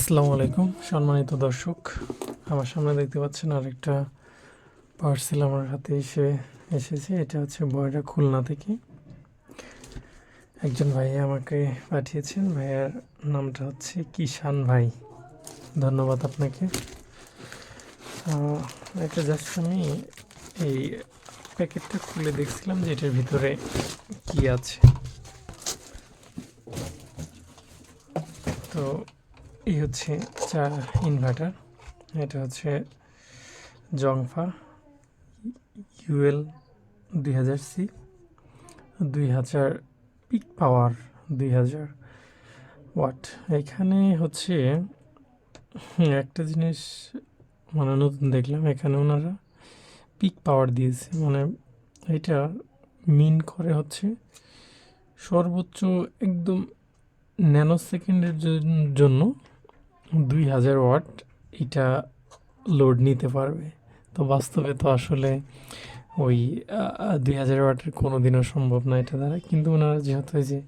আসসালামু আলাইকুম, সম্মানিত দর্শক। আমার সামনে দেখতে পাচ্ছেন আরেকটা পার্সেল আমার হাতে এসে এসেছে। এটা হচ্ছে বয়রা খুলনা থেকে। একজন ভাইয়া আমাকে পাঠিয়েছেন। ভাইয়ার নামটা হচ্ছে কিষান ভাই। ধন্যবাদ আপনাকে। এটা জাস্ট আমি এই প্যাকেটটা খুলে দেখছিলাম যে এটার ভিতরে কি আছে। তো এই হচ্ছে চার ইনভার্টার এটা হচ্ছে জংফা ইউএল দুই হাজার সি দুই হাজার পিক পাওয়ার দুই হাজার ওয়াট এখানে হচ্ছে একটা জিনিস মানে নতুন দেখলাম, এখানে ওনারা পিক পাওয়ার দিয়েছে। মানে এটা মিন করে হচ্ছে সর্বোচ্চ একদম ন্যানো সেকেন্ডের জন্য দুই হাজার ওয়াট এটা লোড নিতে পারবে। তো বাস্তবে তো আসলে ওই দুই হাজার ওয়াটের কোনো দিনও সম্ভব না এটা দ্বারা। কিন্তু ওনারা যেহেতু যে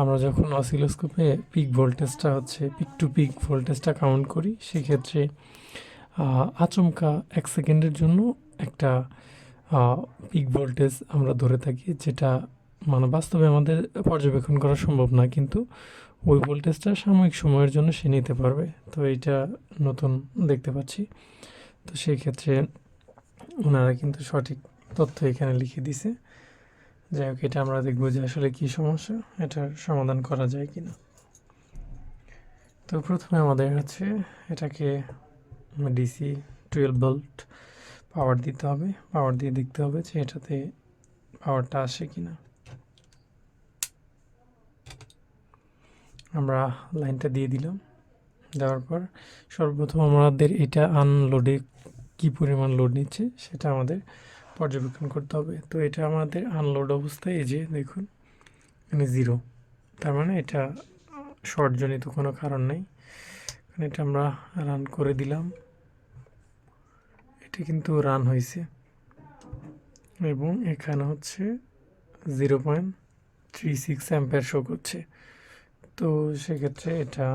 আমরা যখন অসিলোস্কোপে পিক ভোল্টেজটা হচ্ছে পিক টু পিক ভোল্টেজটা কাউন্ট করি, সেক্ষেত্রে আচমকা এক সেকেন্ডের জন্য একটা পিক ভোল্টেজ আমরা ধরে থাকি, যেটা মানে বাস্তবে আমাদের পর্যবেক্ষণ করা সম্ভব না। কিন্তু ওই ভোল্টেজটা সাময়িক সময়ের জন্য সে নিতে পারবে। তো এইটা নতুন দেখতে পাচ্ছি। তো সেই ক্ষেত্রে ওনারা কিন্তু সঠিক তথ্য এখানে লিখে দিছে। যাই হোক, এটা আমরা দেখব যে আসলে কি সমস্যা, এটার সমাধান করা যায় কি না তো প্রথমে আমাদের হচ্ছে এটাকে ডিসি টুয়েলভ ভোল্ট পাওয়ার দিতে হবে। পাওয়ার দিয়ে দেখতে হবে যে এটাতে পাওয়ারটা আসে কি না আমরা লাইনটা দিয়ে দিলাম। দেওয়ার পর সর্বপ্রথম আমাদের এটা আনলোডে কি পরিমাণ লোড নিচ্ছে সেটা আমাদের পর্যবেক্ষণ করতে হবে। তো এটা আমাদের আনলোড অবস্থায় এই যে দেখুন, এখানে জিরো তার মানে এটা শর্টজনিত কোনো কারণ নেই। কারণ এটা আমরা রান করে দিলাম। এটা কিন্তু রান হয়েছে। এবং এখানে হচ্ছে zero point three six ampere show করছে। তো সেক্ষেত্রে এটা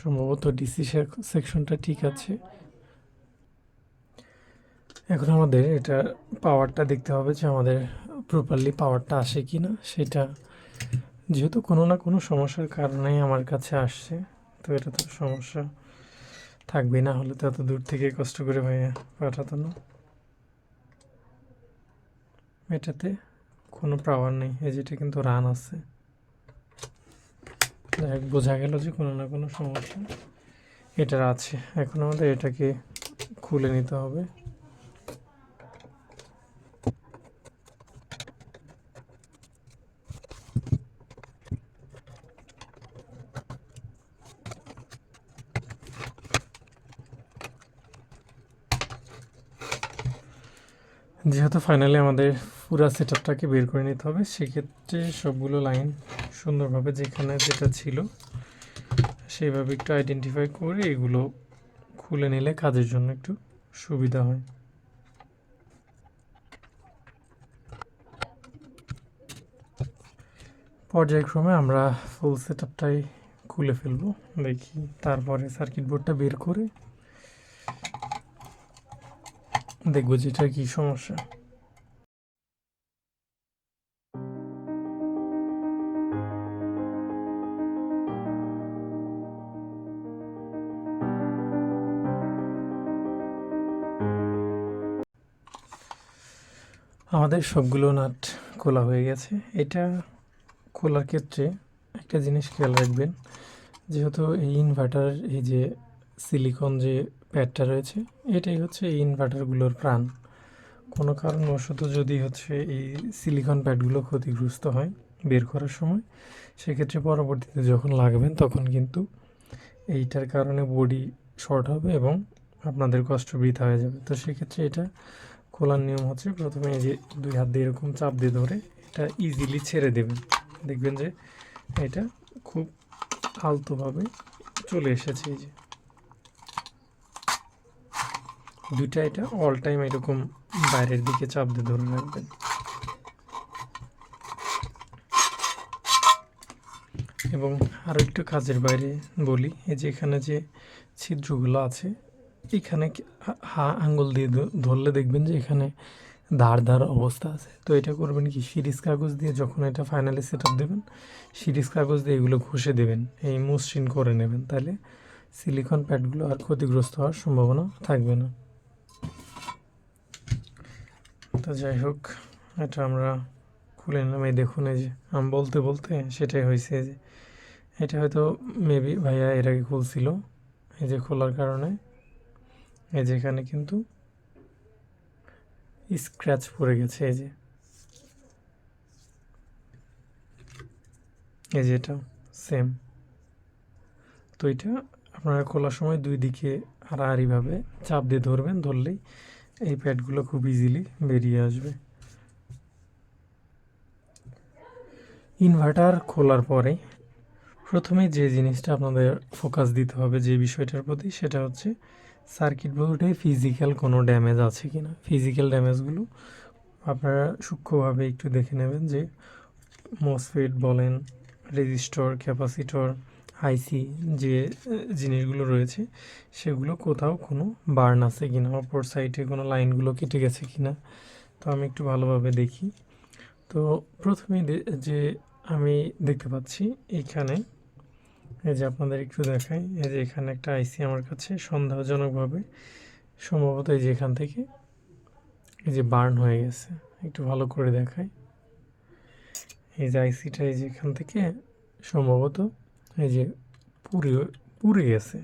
সম্ভবত ডিসি সেকশনটা ঠিক আছে। এখন আমাদের এটা পাওয়ারটা দেখতে হবে যে আমাদের প্রপারলি পাওয়ারটা আসে কি না সেটা যেহেতু কোনো না কোনো সমস্যার কারণেই আমার কাছে আসছে, তো এটা তো সমস্যা থাকবে না হলে তো এত দূর থেকে কষ্ট করে ভাইয়া পাঠাতো না। এটাতে কোনো পাওয়ার নেই, এই যেটা কিন্তু রান আছে। যাই বোঝা গেল যে কোনো না কোনো সমস্যা। এটার আছে। এখন আমাদের এটাকে খুলে নিতে হবে। যেহেতু ফাইনালি আমাদের পুরা সেট আপটাকে বের করে নিতে হবে, সেক্ষেত্রে সবগুলো লাইন সুন্দরভাবে যেখানে যেটা ছিল, সেইভাবে একটু আইডেন্টিফাই করে এগুলো খুলে নিলে কাজের জন্য একটু সুবিধা হয়। পর্যায়ক্রমে আমরা ফুল সেট খুলে ফেলব, দেখি তারপরে সার্কিট বোর্ডটা বের করে দেখব যে কি সমস্যা। আমাদের সবগুলো নাট খোলা হয়ে গেছে। এটা খোলার ক্ষেত্রে একটা জিনিস খেয়াল রাখবেন, যেহেতু এই ইনভার্টার এই যে সিলিকন যে প্যাডটা রয়েছে। এটাই হচ্ছে এই ইনভার্টারগুলোর প্রাণ। কোনো কারণবশত যদি হচ্ছে এই সিলিকন প্যাডগুলো ক্ষতিগ্রস্ত হয় বের করার সময়, সেক্ষেত্রে পরবর্তীতে যখন লাগবেন তখন কিন্তু এইটার কারণে বডি শর্ট হবে এবং আপনাদের কষ্ট বৃথা হয়ে যাবে। তো সেক্ষেত্রে এটা খোলার নিয়ম হচ্ছে প্রথমে এই যে দুই হাত দিয়ে এরকম চাপ দিয়ে ধরে এটা ইজিলি ছেড়ে দেবেন। দেখবেন যে এটা খুব আলতোভাবে চলে এসেছে এই যে। দুইটা এটা অল টাইম এরকম বাইরের দিকে চাপ দিয়ে ধরে রাখবেন। এবং আরও একটু কাজের বাইরে বলি, এই যে এখানে যে ছিদ্রগুলো আছে, এখানে হা, আঙ্গুল দিয়ে ধরলে দেখবেন যে এখানে ধার ধার অবস্থা আছে। তো এটা করবেন কি, সিরিজ কাগজ দিয়ে যখন এটা ফাইনালি সেট আপ দেবেন, সিরিজ কাগজ দিয়ে এগুলো ঘষে দেবেন, এই মসৃণ করে নেবেন। তাহলে সিলিকন প্যাডগুলো আর ক্ষতিগ্রস্ত হওয়ার সম্ভাবনা থাকবে না। তো যাই হোক, এটা আমরা খুলে নিলাম। এই দেখুন, এই যে আমি বলতে বলতে সেটাই হয়েছে যে। এটা হয়তো মেবি ভাইয়া এর আগে খুলছিল, এই যে খোলার কারণে। এই যে এখানে কিন্তু স্ক্র্যাচ পড়ে গেছে, এই যে। এই যে এটা সেম তো এটা আপনারা খোলার সময় দুই দিকে হারাহারিভাবে চাপ দিয়ে ধরবেন, ধরলেই এই প্যাডগুলো খুব ইজিলি বেরিয়ে আসবে। ইনভার্টার খোলার পরে প্রথমে যে জিনিসটা আপনাদের ফোকাস দিতে হবে যে বিষয়টার প্রতি, সেটা হচ্ছে সার্কিট বোর্ডে ফিজিক্যাল কোনো ড্যামেজ আছে কি না ফিজিক্যাল ড্যামেজগুলো আপনারা সূক্ষ্মভাবে একটু দেখে নেবেন যে মসফেট বলেন রেজিস্টর ক্যাপাসিটর আইসি যে, জিনিসগুলো রয়েছে, সেগুলো কোথাও কোনো বার্ন আছে কিনা, অপর সাইডে কোনো লাইনগুলো কেটে গেছে কিনা, তো আমি একটু ভালোভাবে দেখি। তো প্রথমে যে আমি দেখতে পাচ্ছি এখানে, এই যে আপনাদের একটু দেখাই, এই যে এখানে একটা আইসি আমার কাছে সন্দেহজনকভাবে সম্ভবত এই যে এখান থেকে, এই যে বার্ন হয়ে গেছে, একটু ভালো করে দেখাই। এই যে আইসিটা এই যে এখান থেকে সম্ভবত এই যে পুড়ে পুড়ে গেছে।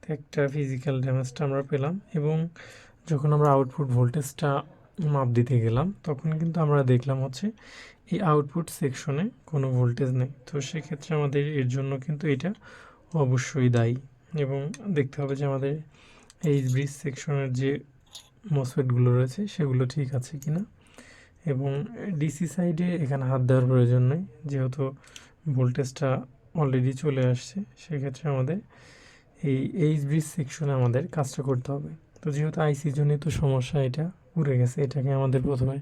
তো একটা ফিজিক্যাল ড্যামেজটা আমরা পেলাম এবং যখন আমরা আউটপুট ভোল্টেজটা মাপ দিতে গেলাম, তখন কিন্তু আমরা দেখলাম হচ্ছে এই আউটপুট সেকশনে কোনো ভোল্টেজ নেই। তো সেক্ষেত্রে আমাদের এর জন্য কিন্তু এটা অবশ্যই দায়ী এবং দেখতে হবে যে আমাদের এই ব্রিজ সেকশনের যে মসফেটগুলো রয়েছে, সেগুলো ঠিক আছে কি না এবং ডিসি সাইডে এখানে হাত দেওয়ার প্রয়োজন নেই, যেহেতু ভোল্টেজটা অলরেডি চলে আসছে, সেক্ষেত্রে আমাদের এই এইচ ব্রিজ সেকশনে আমাদের কাজটা করতে হবে। তো যেহেতু আইসি জনিত সমস্যা এটা উড়ে গেছে, এটাকে আমাদের প্রথমে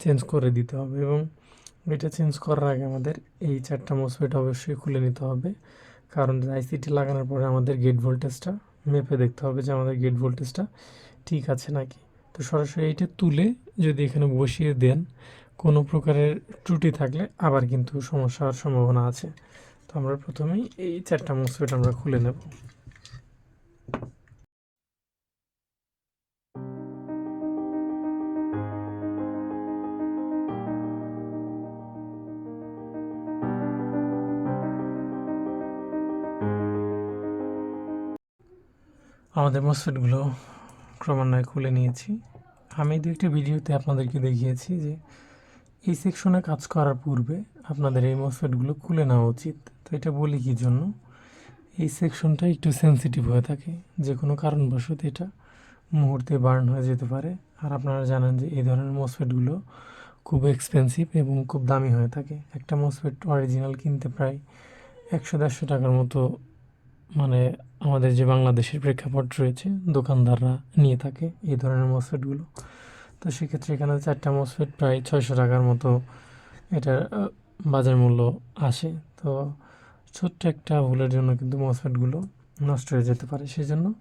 চেঞ্জ করে দিতে হবে এবং এটা চেঞ্জ করার আগে আমাদের এই চারটা মসফেট অবশ্যই খুলে নিতে হবে। কারণ আইসিটি লাগানোর পরে আমাদের গেট ভোল্টেজটা মেপে দেখতে হবে যে আমাদের গেট ভোল্টেজটা ঠিক আছে নাকি। তো সরাসরি এইটা তুলে যদি এখানে বসিয়ে দেন, কোনো প্রকারের ত্রুটি থাকলে আবার কিন্তু সমস্যা হওয়ার সম্ভাবনা আছে। আমরা প্রথমেই এই চারটা মসফেট আমরা খুলে নেব। আমাদের মসফেটগুলো ক্রমান্বয়ে খুলে নিয়েছি। আমি দু একটা ভিডিওতে আপনাদেরকে দেখিয়েছি যে এই সেকশনে কাজ করার পূর্বে আপনাদের এই মসফেটগুলো খুলে নেওয়া উচিত। তো এটা বলি কি জন্য? এই সেকশনটা একটু সেনসিটিভ হয়ে থাকে। যে কোনো কারণবশত এটা মুহূর্তে বার্ন হয়ে যেতে পারে। আর আপনারা জানেন যে এই ধরনের মসফেটগুলো খুব এক্সপেন্সিভ এবং খুব দামি হয়ে থাকে। একটা মসফেট অরিজিনাল কিনতে প্রায় একশো দেড়শো টাকার মতো মানে আমাদের যে বাংলাদেশের প্রেক্ষাপট রয়েছে, দোকানদাররা নিয়ে থাকে এই ধরনের মসফেটগুলো তো সেক্ষেত্রে এখানে চারটা মসফেট প্রায় ছয়শো টাকার মতো এটার বাজার মূল্য আসে। তো ছোট্ট একটা ভুলের জন্য কিন্তু মসফেটগুলো নষ্ট হয়ে যেতে পারে। সেজন্য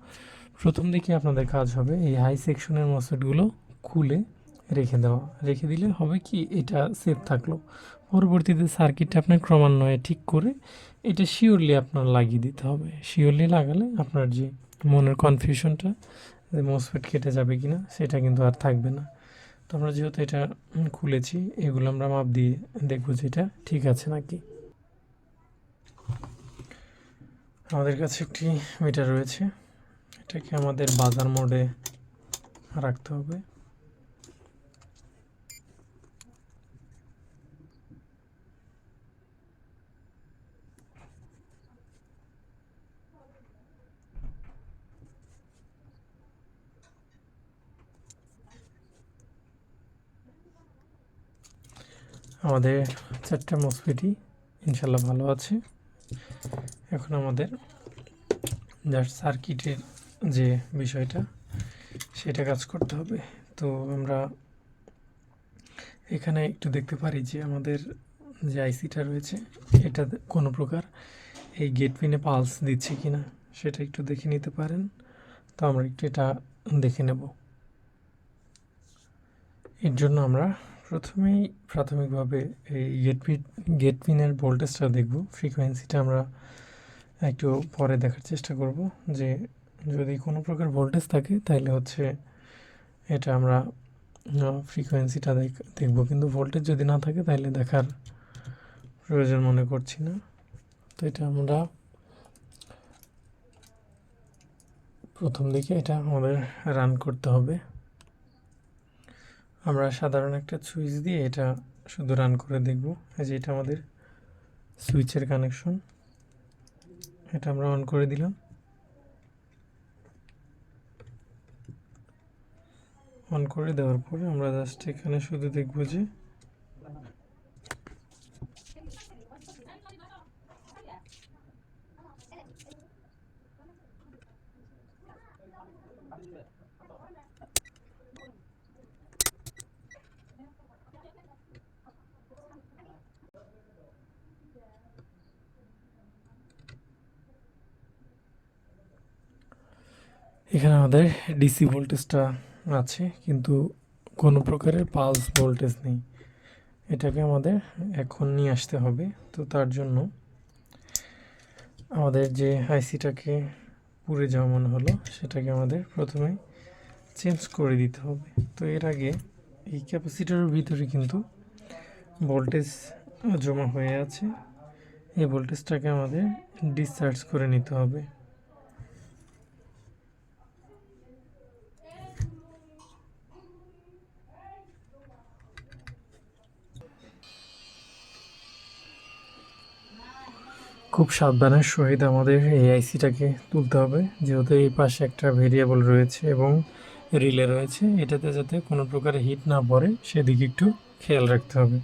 প্রথম দিকে আপনাদের কাজ হবে এই হাই সেকশনের মসফেটগুলো খুলে রেখে দেওয়া। রেখে দিলে হবে কি? এটা সেফ থাকল। পরবর্তীতে সার্কিটটা আপনার ক্রমান্বয়ে ঠিক করে এটা শিওরলি আপনার লাগিয়ে দিতে হবে। শিওরলি লাগালে আপনার যে মনের কনফিউশনটা যে মসফেট কেটে যাবে কি না সেটা কিন্তু আর থাকবে না। তো আমরা যেহেতু এটা খুলেছি, এগুলো আমরা মাপ দিয়ে দেখব যে এটা ঠিক আছে নাকি। আমাদের কাছে একটি মিটার রয়েছে, এটাকে আমাদের বাজার মোডে রাখতে হবে। আমাদের চারটা মসফেটই ইনশাল্লাহ ভালো আছে। এখন আমাদের জাস্ট সার্কিটের যে বিষয়টা, সেটা কাজ করতে হবে। তো আমরা এখানে একটু দেখতে পারি যে আমাদের যে আইসিটা রয়েছে, এটা কোনো প্রকার এই গেট পিনে পালস দিচ্ছে কি না সেটা একটু দেখে নিতে পারেন। তো আমরা একটু এটা দেখে নেব। এর জন্য আমরা প্রথমেই, প্রাথমিকভাবে এই গেট পিন গেট পিনের ভোল্টেজটা দেখব। ফ্রিকোয়েন্সিটা আমরা একটু পরে দেখার চেষ্টা করব যে যদি কোনো প্রকার ভোল্টেজ থাকে তাহলে হচ্ছে এটা আমরা ফ্রিকোয়েন্সিটা দেখ, দেখব। কিন্তু ভোল্টেজ যদি না থাকে তাহলে দেখার প্রয়োজন মনে করছি না। তো এটা আমরা প্রথম দিকে এটা আমাদের রান করতে হবে। আমরা সাধারণ একটা সুইচ দিয়ে এটা শুধু রান করে দেখব। এই যে এটা আমাদের সুইচের কানেকশন। এটা আমরা অন করে দিলাম। অন করে দেওয়ার পরে আমরা জাস্ট এখানে শুধু দেখব যে এখানে আমাদের ডিসি ভোল্টেজটা আছে, কিন্তু কোনো প্রকারের পালস ভোল্টেজ নেই। এটাকে আমাদের এখন নিয়ে আসতে হবে, তো তার জন্য আমাদের যে আইসিটাকে পুড়ে যাওয়া মনে হলো, সেটাকে আমাদের প্রথমে চেঞ্জ করে দিতে হবে। তো এর আগে এই ক্যাপাসিটারের ভিতরে কিন্তু ভোল্টেজ জমা হয়ে আছে, এই ভোল্টেজটাকে আমাদের ডিসচার্জ করে নিতে হবে। খুব সাবধানের সহিত আমাদের এই আইসিটাকে তুলতে হবে। যেহেতু এই পাশে একটা ভেরিয়েবল রয়েছে এবং রিলে রয়েছে, এটাতে যাতে কোনো প্রকার হিট না পড়ে, সেদিকে একটু খেয়াল রাখতে হবে।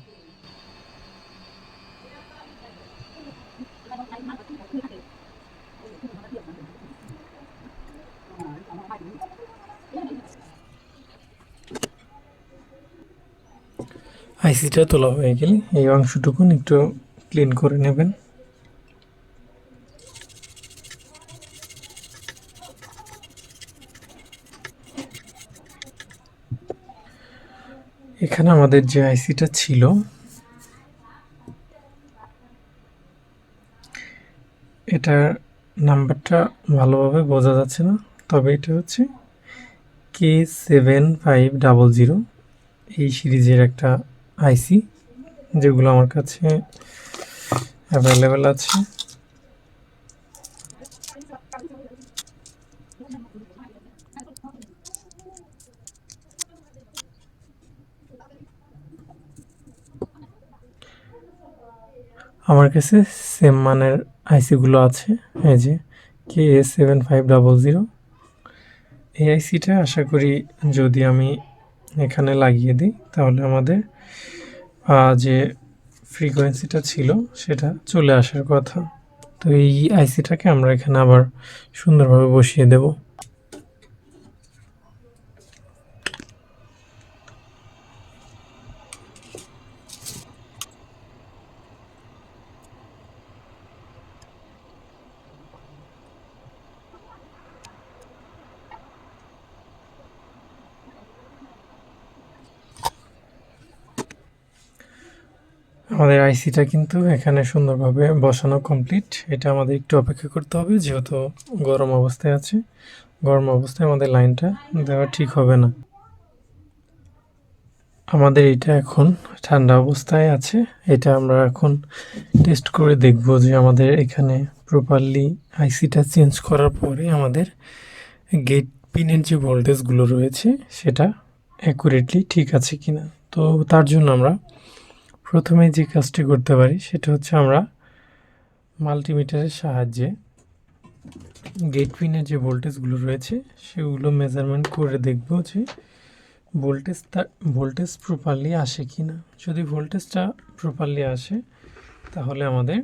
আইসিটা তোলা হয়ে গেলে এই অংশটুকুন একটু ক্লিন করে নেবেন। এখানে আমাদের যে আইসিটা ছিল, এটার নাম্বারটা ভালোভাবে বোঝা যাচ্ছে না, তবে এটা হচ্ছে K seven five double zero এই সিরিজের একটা আইসি, যেগুলো আমার কাছে অ্যাভেলেবেল আছে। আমার কাছে সেম মানের আইসিগুলো আছে। এই যে K A seven five double zero এই আইসিটা আশা করি যদি আমি এখানে লাগিয়ে দিই, তাহলে আমাদের যে ফ্রিকোয়েন্সিটা ছিল, সেটা চলে আসার কথা। তো এই আইসিটাকে আমরা এখানে আবার সুন্দরভাবে বসিয়ে দেবো। আমাদের আইসিটা কিন্তু এখানে সুন্দরভাবে বসানো কমপ্লিট এটা আমাদের একটু অপেক্ষা করতে হবে, যেহেতু গরম অবস্থায় আছে। গরম অবস্থায় আমাদের লাইনটা দেওয়া ঠিক হবে না। আমাদের এটা এখন ঠান্ডা অবস্থায় আছে। এটা আমরা এখন টেস্ট করে দেখব যে আমাদের এখানে প্রপারলি আইসিটা চেঞ্জ করার পরে আমাদের গেট পিনের যে ভোল্টেজগুলো রয়েছে, সেটা অ্যাকুরেটলি ঠিক আছে কিনা। তো তার জন্য আমরা প্রথমে যে কাজটি করতে পারি, সেটা হচ্ছে আমরা মাল্টিমিটারের সাহায্যে গেট পিনের যে ভোল্টেজগুলো রয়েছে, সেগুলো মেজারমেন্ট করে দেখব যে ভোল্টেজটা ভোল্টেজ প্রপারলি আসে কি না যদি ভোল্টেজটা প্রপারলি আসে, তাহলে আমাদের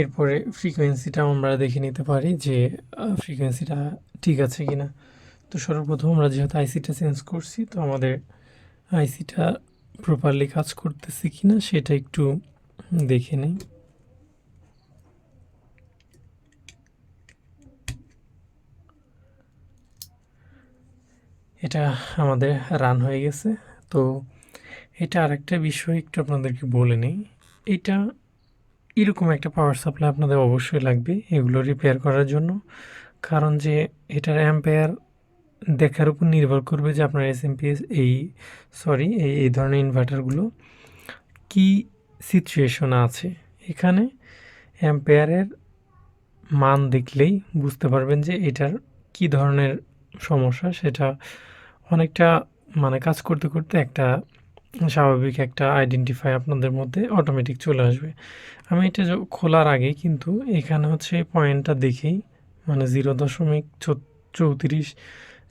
এরপরে ফ্রিকোয়েন্সিটা আমরা দেখে নিতে পারি যে ফ্রিকোয়েন্সিটা ঠিক আছে কি না তো সর্বপ্রথম আমরা যেহেতু আইসিটা চেঞ্জ করছি, তো আমাদের আইসিটা প্রপারলি কাজ করতেছি কি না সেটা একটু দেখে নিই। এটা আমাদের রান হয়ে গেছে। তো এটা আরেকটা বিষয় একটু আপনাদেরকে বলে নিই। এটা এরকম একটা পাওয়ার সাপ্লাই আপনাদের অবশ্যই লাগবে এগুলো রিপেয়ার করার জন্য। কারণ যে এটার অ্যাম্পেয়ার দেখার উপর নির্ভর করবে যে আপনার এস এই সরি এই এই ধরনের ইনভার্টারগুলো কি সিচুয়েশন আছে। এখানে অ্যাম্পেয়ারের মান দেখলেই বুঝতে পারবেন যে এটার কি ধরনের সমস্যা। সেটা অনেকটা মানে কাজ করতে করতে একটা স্বাভাবিক একটা আইডেন্টিফাই আপনাদের মধ্যে অটোমেটিক চলে আসবে। আমি এটা খোলার আগে কিন্তু এখানে হচ্ছে পয়েন্টটা দেখেই মানে জিরো দশমিক চৌত্রিশ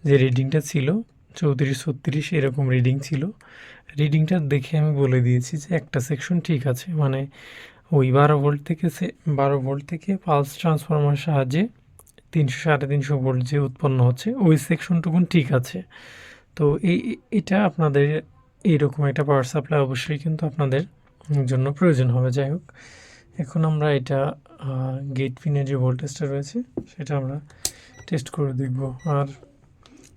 যে রিডিংটা ছিল, চৌত্রিশ, ছত্রিশ এরকম রিডিং ছিল রিডিংটা দেখে আমি বলে দিয়েছি যে একটা সেকশন ঠিক আছে। মানে ওই বারো ভোল্ট থেকে সে, বারো ভোল্ট থেকে পালস ট্রান্সফর্মার সাহায্যে তিনশো, সাড়ে তিনশো ভোল্ট যে উৎপন্ন হচ্ছে, ওই সেকশনটুকুন ঠিক আছে। তো এই, এটা আপনাদের এইরকম একটা পাওয়ার সাপ্লাই অবশ্যই কিন্তু আপনাদের জন্য প্রয়োজন হবে। যাই হোক, এখন আমরা এটা গেট পিনের যে ভোল্টেজটা রয়েছে, সেটা আমরা টেস্ট করে দেখব। আর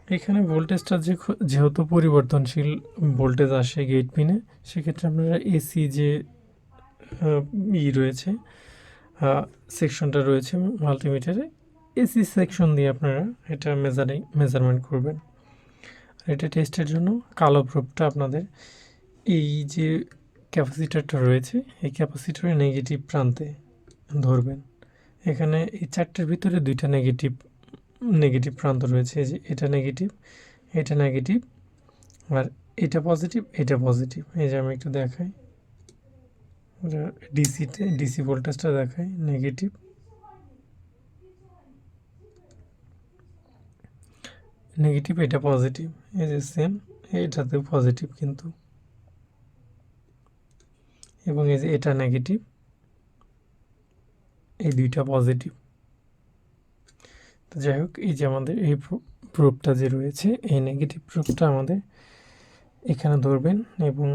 এখানে ভোল্টেজটা যে যেহেতু পরিবর্তনশীল ভোল্টেজ আসে গেট পিনে সেক্ষেত্রে আপনারা এসি যে ই রয়েছে সেকশনটা রয়েছে মাল্টিমিটারে এসি সেকশন দিয়ে আপনারা এটা মেজারিং মেজারমেন্ট করবেন। আর এটা টেস্টের জন্য কালো প্রুফটা আপনাদের এই যে ক্যাপাসিটারটা রয়েছে, এই ক্যাপাসিটরের নেগেটিভ প্রান্তে ধরবেন। এখানে এই চারটার ভিতরে দুইটা নেগেটিভ নেগেটিভ প্রান্ত রয়েছে, এই যে এটা নেগেটিভ এটা নেগেটিভ আর এটা পজিটিভ এটা পজিটিভ এই যে আমি একটু দেখাই। ডিসিতে ডিসি ভোল্টেজটা দেখাই নেগেটিভ নেগেটিভ এটা পজিটিভ এই যে সেম এটাতেও পজিটিভ কিন্তু। এবং এই যে এটা নেগেটিভ এই দুইটা পজিটিভ তো যাই হোক, এই যে আমাদের এই প্রুফটা যে রয়েছে, এই নেগেটিভ প্রুফটা আমাদের এখানে ধরবেন এবং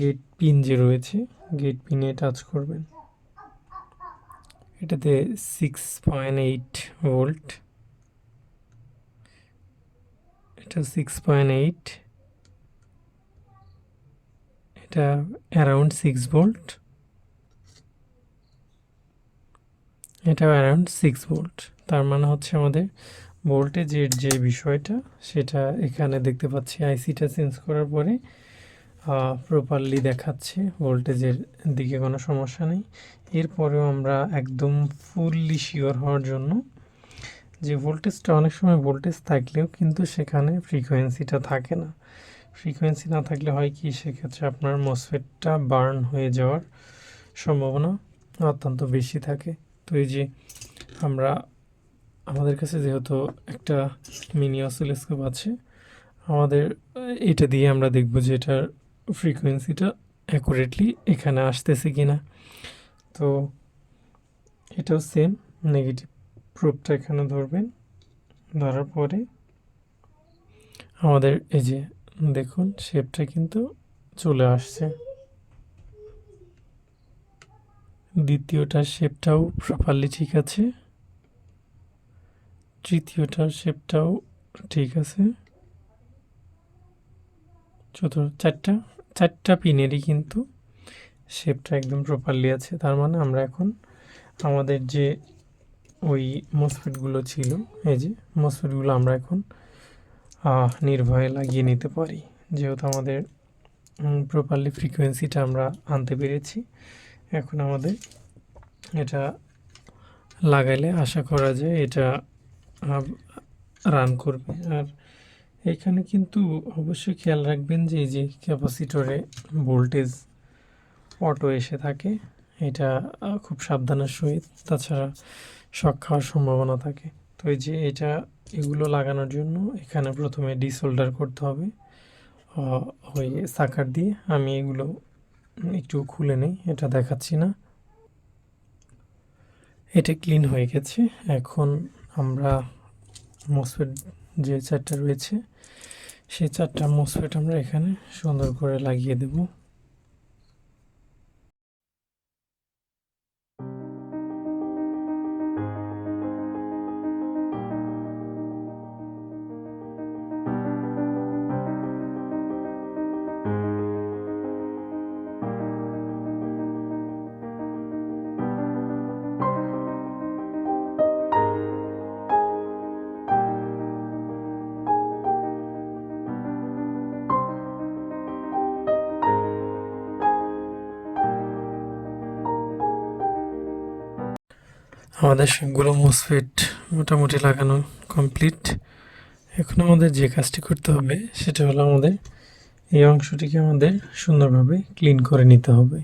গেট পিন যে রয়েছে গেট পিনে টাচ করবেন। এটাতে সিক্স পয়েন্ট এইট ভোল্ট এটা সিক্স পয়েন্ট এইট এটা অ্যারাউন্ড সিক্স ভোল্ট এটা অ্যারাউন্ড সিক্স ভোল্ট তার মানে হচ্ছে আমাদের ভোল্টেজের যে বিষয়টা, সেটা এখানে দেখতে পাচ্ছি। আইসিটা চেঞ্জ করার পরে প্রপারলি দেখাচ্ছে ভোল্টেজের দিকে কোনো সমস্যা নেই। এরপরেও আমরা একদম ফুললি শিওর হওয়ার জন্য যে ভোল্টেজটা অনেক সময় ভোল্টেজ থাকলেও কিন্তু সেখানে ফ্রিকোয়েন্সিটা থাকে না। ফ্রিকোয়েন্সি না থাকলে হয় কি? সেক্ষেত্রে আপনার মসফেটটা বার্ন হয়ে যাওয়ার সম্ভাবনা অত্যন্ত বেশি থাকে। তো এই যে আমরা, আমাদের কাছে যেহেতু একটা মিনি অসিলোস্কোপ আছে, আমাদের, এটা দিয়ে আমরা দেখব যে এটার ফ্রিকোয়েন্সিটা অ্যাকুরেটলি এখানে আসতেছে কিনা। তো এটাও সেম নেগেটিভ প্রুফটা এখানে ধরবেন, ধরার পরে আমাদের এই যে দেখুন শেপটা কিন্তু চলে আসছে। দ্বিতীয়টার শেপটাও প্রপারলি ঠিক আছে। তৃতীয়টার শেপটাও ঠিক আছে। চতুর্থ চারটা চারটা পিনেরই কিন্তু শেপটা একদম প্রপারলি আছে। তার মানে আমরা এখন আমাদের যে ওই মসফেটগুলো ছিল, এই যে মসফেটগুলো আমরা এখন নির্ভয়ে লাগিয়ে নিতে পারি। যেহেতু আমাদের প্রপারলি ফ্রিকোয়েন্সিটা আমরা আনতে পেরেছি। এখন আমাদের এটা লাগাইলে আশা করা যায় এটা রান করবে। আর এখানে কিন্তু অবশ্যই খেয়াল রাখবেন যে এই যে ক্যাপাসিটরে ভোল্টেজ অটো এসে থাকে, এটা খুব সাবধানের সহিত, তাছাড়া শখ খাওয়ার সম্ভাবনা থাকে। তো এই যে এটা, এগুলো লাগানোর জন্য এখানে প্রথমে ডিসোল্ডার করতে হবে ওই সাকার দিয়ে আমি এগুলো একটু খুলে নেই, এটা দেখাচ্ছি না। এটা ক্লিন হয়ে গেছে। এখন আমরা মসফেট যে চারটা রয়েছে, সেই চারটা মোসফেট আমরা এখানে সুন্দর করে লাগিয়ে দেব। আমাদের সবগুলো মোসফেট মোটামুটি লাগানো কমপ্লিট এখন আমাদের যে কাজটি করতে হবে, সেটা হলো আমাদের এই অংশটিকে আমাদের সুন্দরভাবে ক্লিন করে নিতে হবে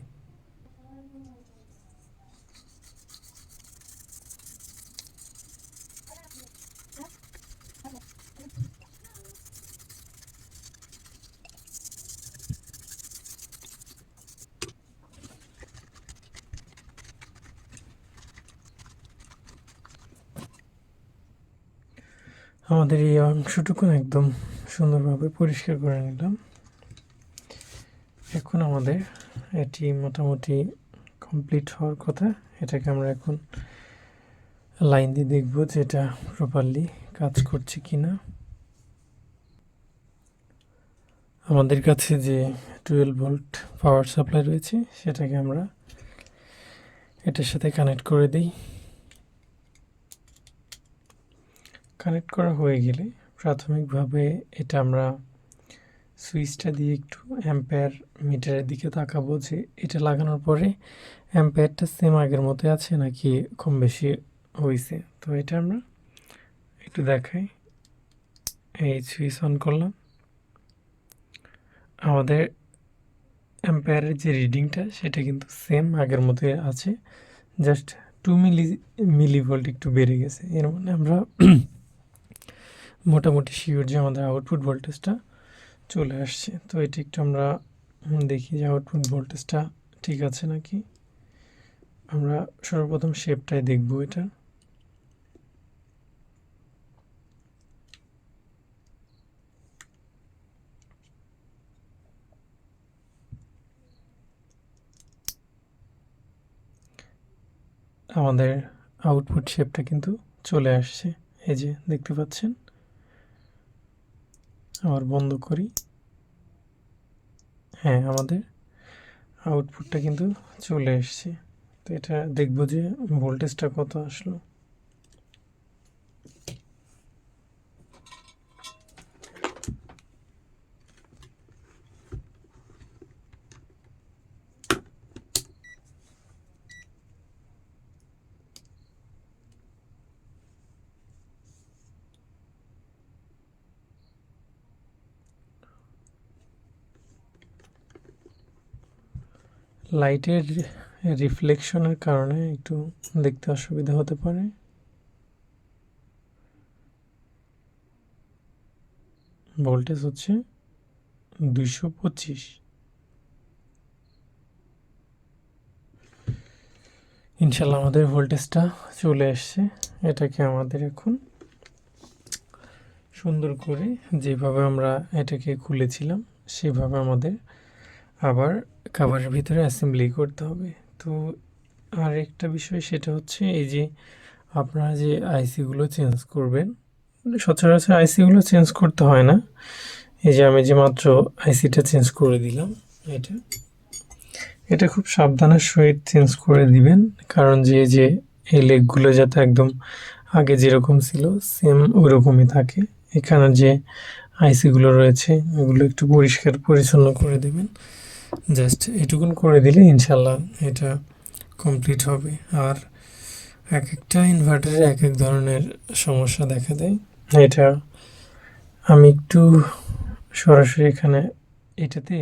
আমাদের এই অংশটুকু একদম সুন্দরভাবে পরিষ্কার করে নিলাম। এখন আমাদের এটি মোটামুটি কমপ্লিট হওয়ার কথা। এটাকে আমরা এখন লাইন দিয়ে দেখব যে এটা প্রপারলি কাজ করছে কি না আমাদের কাছে যে টুয়েলভ ভোল্ট পাওয়ার সাপ্লাই রয়েছে, সেটাকে আমরা এটার সাথে কানেক্ট করে দিই। কানেক্ট করা হয়ে গেলে প্রাথমিকভাবে এটা আমরা সুইচটা দিয়ে একটু অ্যাম্পায়ার মিটারের দিকে তাকাবো যে এটা লাগানোর পরে অ্যাম্পায়ারটা সেম আগের মতো আছে নাকি কম বেশি হয়েছে তো এটা আমরা একটু দেখাই। এই সুইচ অন করলাম। আমাদের অ্যাম্পায়ারের যে রিডিংটা সেটা কিন্তু সেম আগের মতোই আছে। Just two milli milli volt একটু বেড়ে গেছে। এর মানে আমরা মোটামুটি শিওর যে আমাদের আউটপুট ভোল্টেজটা চলে আসছে। তো এটি একটু আমরা দেখি যে আউটপুট ভোল্টেজটা ঠিক আছে নাকি? আমরা সর্বপ্রথম শেপটাই দেখব এটা আমাদের আউটপুট শেপটা কিন্তু চলে আসছে। এই যে দেখতে পাচ্ছেন? আবার বন্ধ করি। হ্যাঁ আমাদের আউটপুটটা কিন্তু চলে এসছে। তো এটা দেখব যে ভোল্টেজটা কত আসলো। লাইটের রিফ্লেকশনের কারণে একটু দেখতে অসুবিধা হতে পারে। ভোল্টেজ হচ্ছে দুইশো পঁচিশ। ইনশাল্লাহ আমাদের ভোল্টেজটা চলে এসছে এটাকে আমাদের এখন সুন্দর করে যেভাবে আমরা এটাকে খুলেছিলাম, সেভাবে আমাদের আবার কাভারের ভিতরে অ্যাসেম্বলি করতে হবে। তো আর একটা বিষয় সেটা হচ্ছে এই যে আপনারা যে আইসিগুলো চেঞ্জ করবেন সচরাচর আইসিগুলো চেঞ্জ করতে হয় না। এই যে আমি যে মাত্র আইসিটা চেঞ্জ করে দিলাম, এটা। এটা খুব সাবধানের সহিত চেঞ্জ করে দিবেন, কারণ যে যে এই লেগগুলো যাতে একদম আগে যেরকম ছিল সেম ওই রকমই থাকে। এখানে যে আইসিগুলো রয়েছে এগুলো একটু পরিষ্কার পরিচ্ছন্ন করে দেবেন। জাস্ট এটুকুন করে দিলে ইনশাল্লাহ এটা কমপ্লিট হবে। আর এক একটা ইনভার্টারে এক এক ধরনের সমস্যা দেখা দেয়। এটা আমি একটু সরাসরি এখানে এটাতে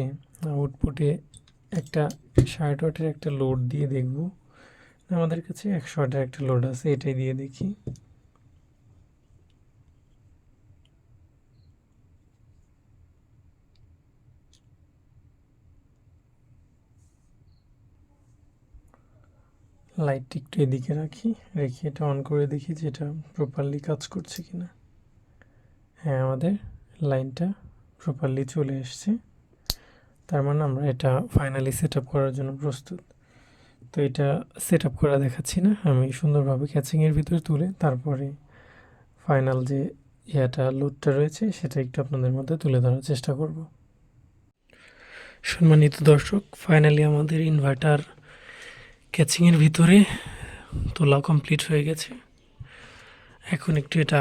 আউটপুটে একটা ষাট ওয়াটের একটা লোড দিয়ে দেখব। আমাদের কাছে একশো ওয়াটের একটা লোড আছে, এটাই দিয়ে দেখি। লাইটটি একটু এদিকে রাখি, রেখে এটা অন করে দেখি যে এটা প্রপারলি কাজ করছে কি না হ্যাঁ আমাদের লাইনটা প্রপারলি চলে এসছে। তার মানে আমরা এটা ফাইনালি সেট করার জন্য প্রস্তুত। তো এটা সেট করা দেখাচ্ছি না, আমি সুন্দরভাবে ক্যাচিংয়ের ভিতরে তুলে তারপরে ফাইনাল যে ইয়াটা লোডটা রয়েছে, সেটা একটু আপনাদের মধ্যে তুলে ধরার চেষ্টা করব। সম্মানিত দর্শক ফাইনালি আমাদের ইনভার্টার ক্যাচিংয়ের ভিতরে তোলা কমপ্লিট হয়ে গেছে। এখন একটু এটা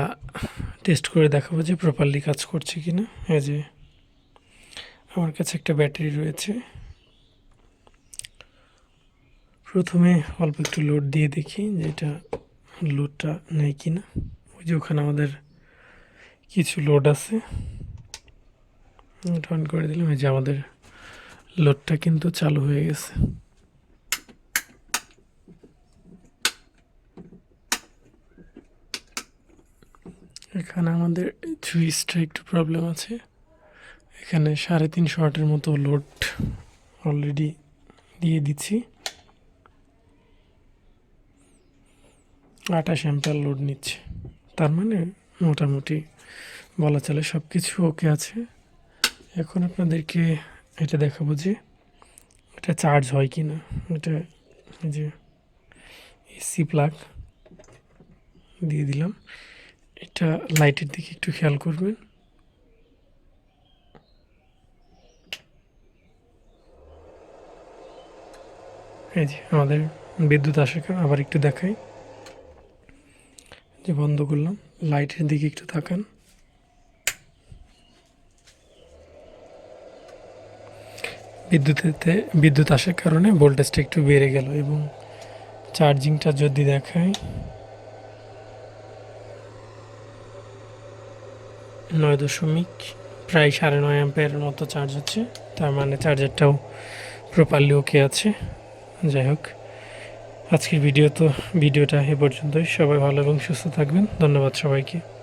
টেস্ট করে দেখাবো যে প্রপারলি কাজ করছে কি না এই যে, আমার কাছে একটা ব্যাটারি রয়েছে। প্রথমে অল্প একটু লোড দিয়ে দেখি যে এটা লোডটা নেই কি না ওই যে ওখানে আমাদের কিছু লোড আছে। অন করে দিলাম, এই যে আমাদের লোডটা কিন্তু চালু হয়ে গেছে। এখানে আমাদের সুইচটা একটু প্রবলেম আছে। এখানে সাড়ে তিনশো ওয়াটের মতো লোড অলরেডি দিয়ে দিচ্ছি। আঠাশ অ্যাম্পিয়ার লোড নিচ্ছে। তার মানে মোটামুটি বলা চলে সব কিছু ওকে আছে। এখন আপনাদেরকে এটা দেখাবো যে এটা চার্জ হয় কি না এটা যে এসি প্লাগ দিয়ে দিলাম। এটা লাইটের দিকে একটু খেয়াল করবেন এই যে আমাদের বিদ্যুৎ আসে কারণ আবার একটু দেখাই। যে বন্ধ করলাম, লাইটের দিকে একটু তাকান। বিদ্যুতেতে, বিদ্যুৎ আসার কারণে ভোল্টেজটা একটু বেড়ে গেল এবং চার্জিংটা যদি দেখায় নয় দশমিক, প্রায় সাড়ে নয় অ্যাম্পের মতো চার্জ হচ্ছে তার মানে চার্জারটাও প্রপারলি ওকে আছে। যাই হোক, আজকের ভিডিও তো ভিডিওটা এ পর্যন্তই। সবাই ভালো এবং সুস্থ থাকবেন। ধন্যবাদ সবাইকে।